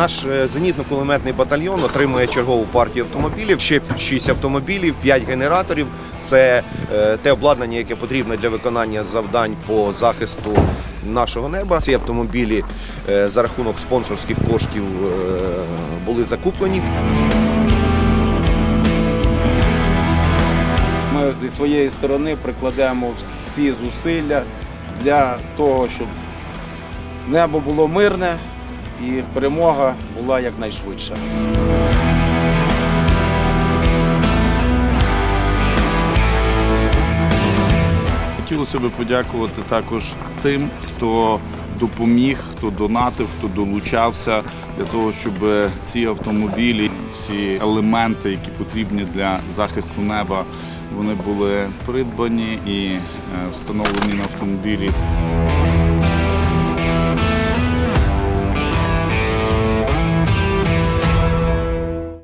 Наш е, зенітно-кулеметний батальйон отримує чергову партію автомобілів. Ще 6 автомобілів, 5 генераторів. Це е, те обладнання, яке потрібно для виконання завдань по захисту нашого неба. Ці автомобілі е, за рахунок спонсорських коштів були закуплені. Ми зі своєї сторони прикладемо всі зусилля для того, щоб небо було мирне і перемога була якнайшвидша. Хотілося б подякувати також тим, хто допоміг, хто донатив, хто долучався для того, щоб ці автомобілі, всі елементи, які потрібні для захисту неба, вони були придбані і е, встановлені на автомобілі.